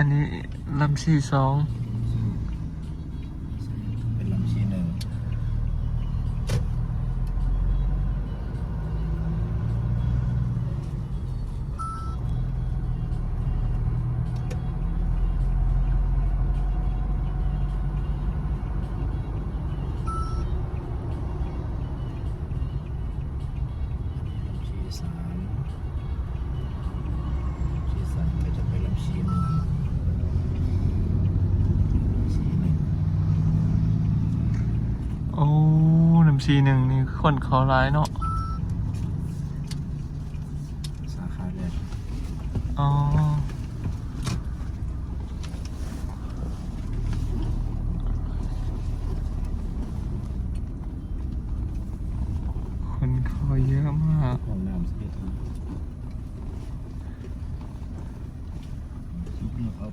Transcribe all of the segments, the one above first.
อันนี้ลำสี่สอง ทีหนึ่งนี่คนเขาร้ายเนาะ สาขาแรก อ๋อคนเขาเยอะมาก ห้องน้ำสเปซทูเอา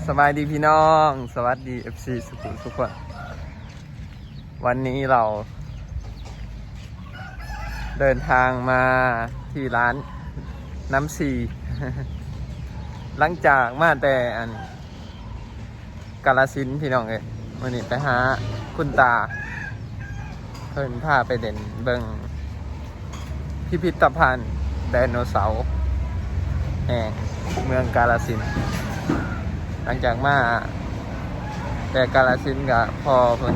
ส บายดีพี่น้อง สวัสดี FC สุขุมทุกคนวันนี้เรา เดินทางมาที่ร้านน้ำซีหลังจากมาแต่อันกาลสินพี่น้องเอ้ยวันนี้ไปหาคุณตา เพิ่นพาไปเด่นเบิงพิพิธภัณฑ์ไดโนเสาร์แห่งเมืองกาลสิน หลังจากมาแต่กาลสินกับพอเพิ่น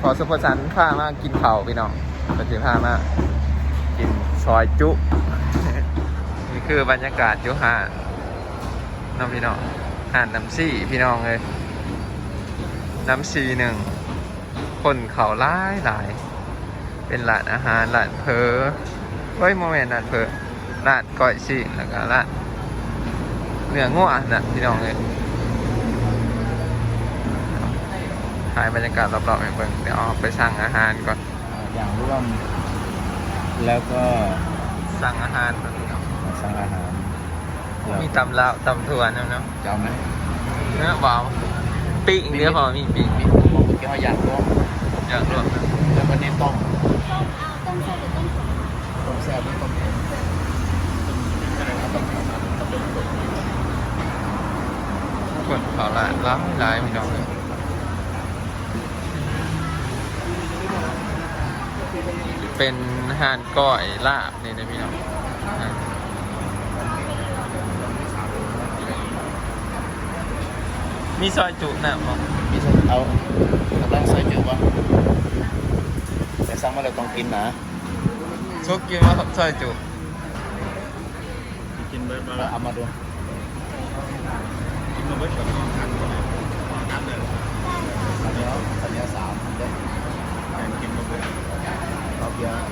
พอสุภสันพามากินเข่าพี่น้องก็จะพามากินซอยจุ นี่คือบรรยากาศยู่ห่านน้องพี่น้องห่านน้ำซี่พี่น้องเลยน้ำซีหนึ่งคนเขาหลายหลาย เป็นร้านอาหารร้านเพอเฮ้ยโมเมนต์ร้านเพอร้านก้อยซีแล้วก็ร้านเนื้อง่วนะพี่น้องเลย ถ่ายบรรยากาศรอบๆให้เบิ่งเดี๋ยวเอาไปสั่งอาหารก่อนอ่าอย่างร่วม แล้วก็สั่งอาหารก่อนพี่น้องสั่งอาหารเดี๋ยวมีตำลาวตำถั่วนะเนาะจะเอาไหมเนื้อเบาปีกเนื้อพอมีปีกมีผมบอกแกว่าอยากร่วมอย่างรวมนะแล้ววันนี้ต้มต้มแซ่บหรือต้มสุกต้มแซ่บหรือต้มเผ็ดต้มคนเขาหลายร้ายหลายพี่น้องเลย เป็นห่านก้อยลาบนี่นะพี่น้องอ่ามีซอยจุนะมั้งมีส้มเอากำลังใส่เยอะวะแต่สั่งมาแล้วต้องกินนะชุกกินว่าซอยจุกินเบิร์ดมาเอามาดูกินมาเบิร์ดก่อนน้ำเลยอันนี้อันนี้สามเด้กินมาเบิร์ดเอาเบียร์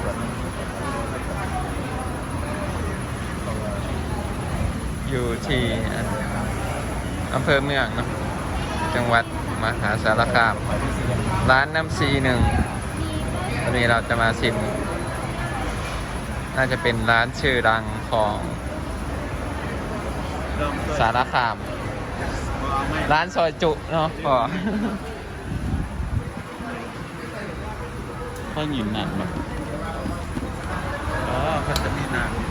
ขวดนึง อยู่ ที่อ่าอำเภอเมืองเนอะจังหวัดมหาสารคามขวดที่สี่ร้านน้ำซีหนึ่งวันนี้เราจะมาชิม น่าจะเป็นร้านชื่อดังของสารคาม ร้านซอยจุเนาะพอข้าวหยินหนักแบบอ๋อมันจะมีน้ำ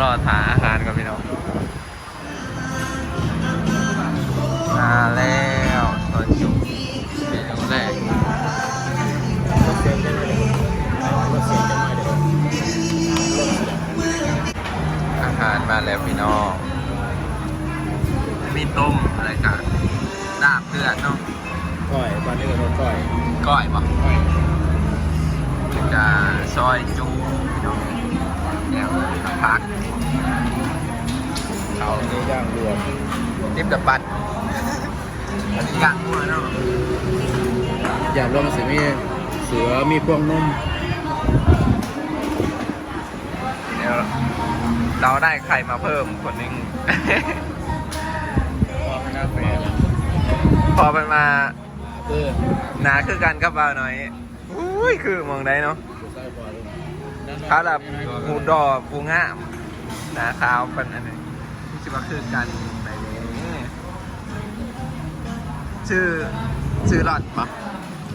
รอทานอาหารกับพี่น้องมาแล้วซอยจุเมนูแรกรถเสียงได้เลยรถเสียงจะมาเดี๋ยวรถเสียงอาหารมาแล้วพี่น้องมีต้มอะไรกันลาบเลือดเนาะก้อยบ้านนี้ก็รถก้อยก้อยปะก้อยจะซอยจู พี่น้องเนี่ยพักเขาอันนี้ย่างรวมนิบกับปัดอันนี้ย่างหัวเนาะย่างรวมสิมีเสือมีพวงนุ่มเดี๋ยวเราได้ไข่มาเพิ่มคนหนึงก็ไม่น่าแฝงพอมันมาคือหนาคือกันกับเบาหน่อยอุ้ยคือมองได้เนาะใส่พอ เลยเขาแบบหมูดอปูง่ามหนาขาวเป็นอันนี้ที่จะมาคือกันไปเลยชื่อชื่อหลอดปะ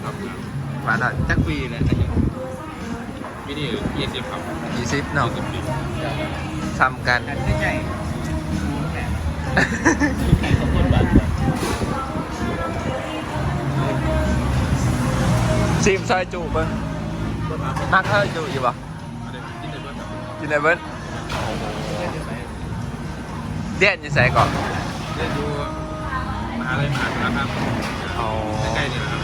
ครับหวานหลอดจักปีเลยอายุวิดีโอยี่สิบครับยี่สิบเนาะยี่สิบปีทำกันกันใหญ่ใหญ่ของคนบ้านซิมซอยจูเบิ้งมักซอยจูอยู่ปะ แบบอยู่ในเบิ้งเล่นที่ไหนเดียนอยู่ใส่ก่อนเล่นดูมหาลัยมหาสารคามเอาใกล้ๆนี่แหละครับ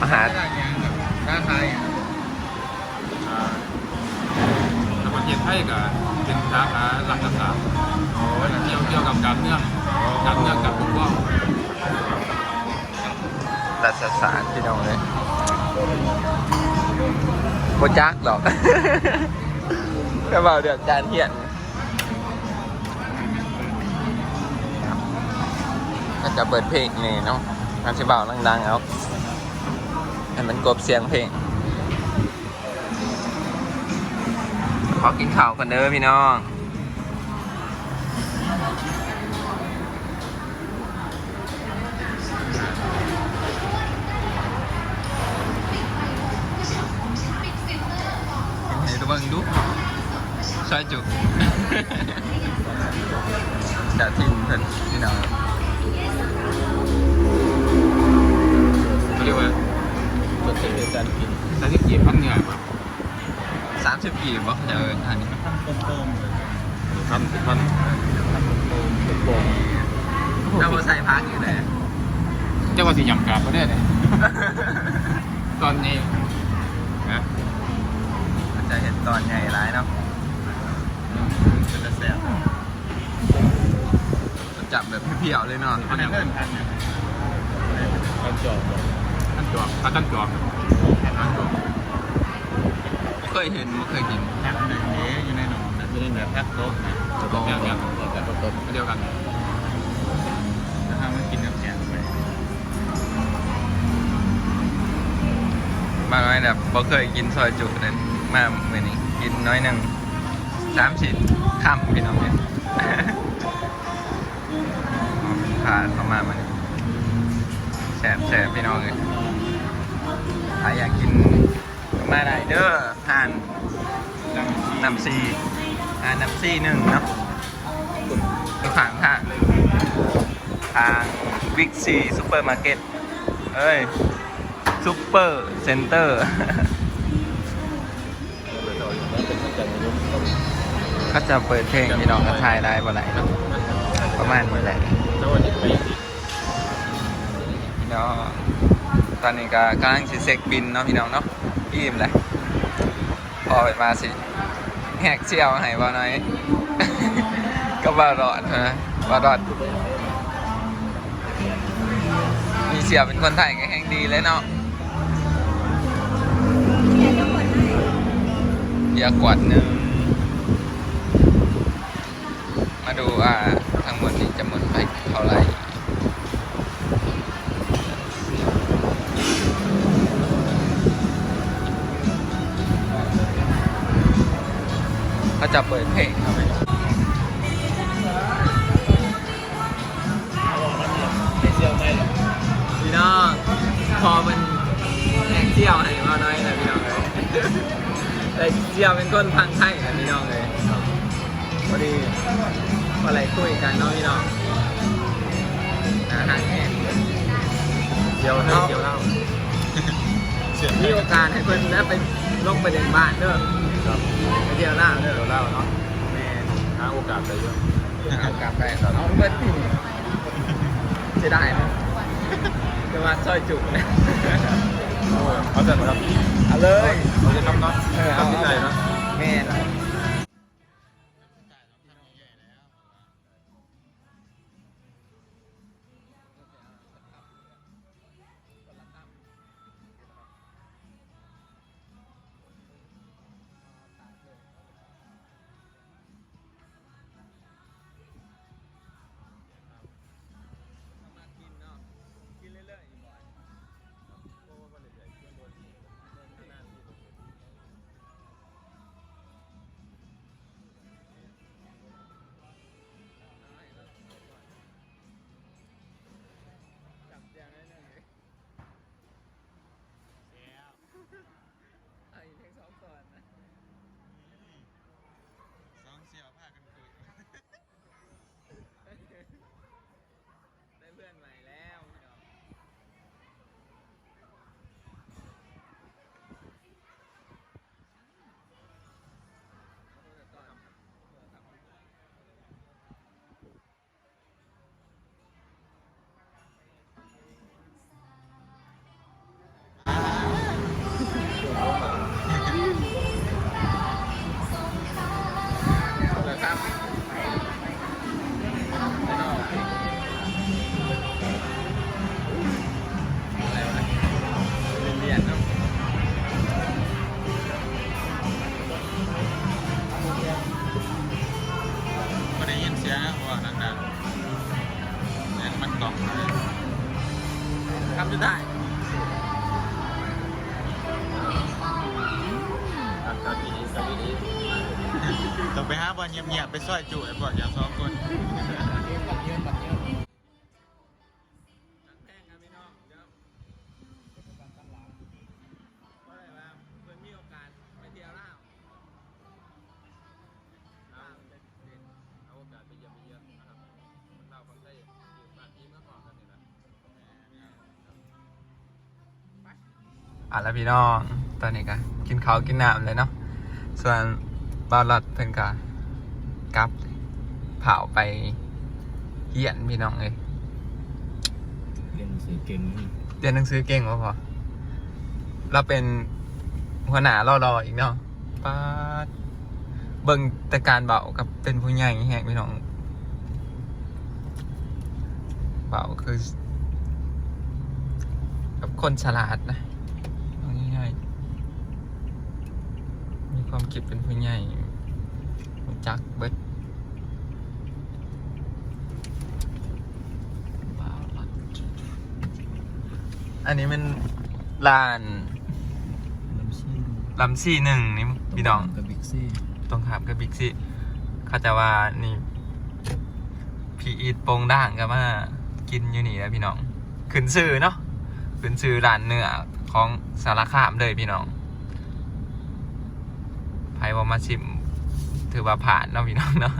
มาหาได้ยังแบบค้าขายอ่าทางประเทศไทยก็เป็นสาขาหลักศาสตร์เกี่ยวเกี่ยวกับการเมืองการเมืองกับปกป้องรัฐศาสตร์พี่น้องเลยโบจักหรอก ก็เบาเดือดการเหียนก็จะเปิดเพลงนี่เนาะมันจะเบาดังๆเอาให้มันกบเสียงเพลง ขอกินข้าวกันเด้อพี่น้อง ซอยจุจะทิ้งเพิ่นพี่น้องเขาเรียกว่าตัวเองการกินแต่ที่กีบพันเหนื่อยป่ะสามสิบกี่บ่จะเอินอันนี้ต้มๆเลยพันพันพันโป่งถ้าบ่ใส่พักอยู่ไหนเจ้าว่าสิยำกาบก็ได้เลยตอนนี้นะมันจะเห็นตอนใหญ่ร้ายเนาะ เป็นจะแสบจับแบบเพียวๆเลยเนาะอันนี้เพื่อนทันเนี่ยทันจอบทันจอบทันจอบทันจอบเคยเห็นบ่เคยกินแพ็คหนึ่งนี้อยู่ในหนองนะอยู่ในเหนือแพ็คโต๊ะนะโต๊ะเดียวกันโต๊ะเดียวกันถ้าทำมันกินกับแกงไปมาน้อยแบบบ่เคยกินซอยจุเลยมาเมื่อนี้กินน้อยหนึ่ง สามสิบคำพี่น้องเนี่ยผ่านเข้ามามันแสบแสบพี่น้องเลยถ้าอยากกินมาได้เด้อผ่านน้ำซีอ่าน้ำซีหนึ่งเนาะอยู่ข้างทางทางวิกซีซูเปอร์มาร์เก็ตเอ้ยซูเปอร์เซ็นเตอร์ ก็จะเปิดเพลงพี่น้องก็ทายได้บ่ไหลประมาณนี้แหละแล้ววันนี้ไปอีกพี่น้องตอนนี้ก็กำลังสิเซ็กบินเนาะพี่น้องเนาะอิ่มเลยพอไปมาสิแหกเชี่ยวให้บ่หน่อยก็บ่รอดนะบ่รอดมีเสียเป็นคนไทยก็แห่งดีเลยเนาะเบียร์กวดหนึ่ง มาดูว่าทั้งหมดนี้จะหมดไปเท่าไหร่ก็จะเปิดเพลงครับพี่น้องพอมันแหกเจียวให้มาน้อยนะพี่น้องเลยแต่เจียวเป็นก้นพังไทยนะพี่น้องเลยพอดี อะไรคุยกันเนาะพี่น้องอาหารแห้งเดี๋ยวให้เดี๋ยวเล่ามีโอกาสให้เพิ่นนะไปลงไปเด่นบ้านเด้อครับไปเที่ยวหน้าเด้อเดี๋ยวเล่าเนาะแม่หาโอกาสไปเยอะเอากลับไปเอาเบิดที่นี่จะได้นะจะมาซอยจุกนะเอาแต่ครับเอาเลย เราจะทำเนาะเออเอาทำที่ไหนเนาะแม่ ราคนไทยอยู่บ้านที่เมื่อก่อนกันนี่แหละอะแล้วพี่น้อง ตอนนี้ก็กินข้าวกินน้ำเลยเนาะ ส่วนบาลัดเพิ่นก็ กลับเผาไปเหียนพี่น้องเลยเรียนหนังสือเก่งเรียนหนังสือเก่งวะพอเราเป็นหัวหน้ารอรออีกเนาะป้าดเบิ่งแต่การเบากับเป็นผู้ใหญ่แหงพี่น้องเบาคือ กับคนฉลาดนะเอาง่ายๆมีความคิดเป็นผู้ใหญ่รู้ จักเบิดเบาล่ะอันนี้มันลานลำซี่ลำซี่หนึ่งนี่พี่น้องกับบิ๊กซี่ตรงขามกับบิ๊กซีเขาจะว่านี่พี่อีทโปงด่างก็มากินอยู่นี่แล้วพี่น้องขึ้นซื้อเนาะขึ้นซื้อร้านเนื้อของสารคามเลยพี่น้องไพ่ว่ามาชิม ถือว่าผ่านเนาะพี่น้องเนาะ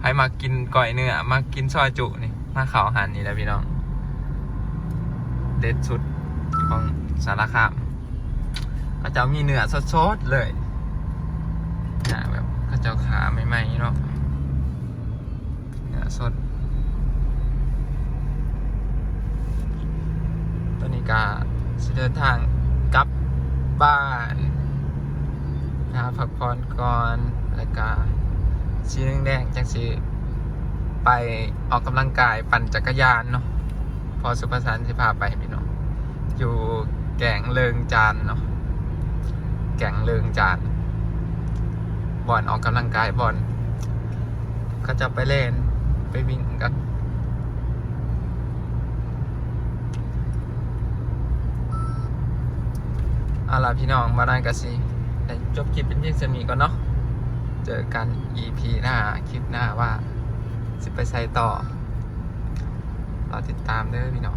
ไพ่มากินก้อยเนื้อมากินซอยจุนี่มาเขาวหันนี่แหล้วพี่น้อง เด็ดสุดของสารคามเขาจะมีเนื้อสดๆเลยหาแบบข้าเจ้าขาใหม่ๆเนาะเนื้อสดตอนนี้ก็สิเดินทางกลับบ้าน หาพักผ่อนก่อนแล้วก็สีแดงๆจังสิไปออกกำลังกายปั่นจักรยานเนาะพอสุภาษานสิพาไปพี่น้องอยู่แก่งเลิงจานเนาะแก่งเลิงจานบอลออกกำลังกายบอลก็จะไปเล่นไปวิ่งกันอาล่ะพี่น้องมานานกันสิ แต่จบคลิปเป็นเพียงสมีก่อนเนาะเจอกัน EP หน้าคลิปหน้าว่า สิไปใส่ต่อรอติดตามเด้อพี่น้อง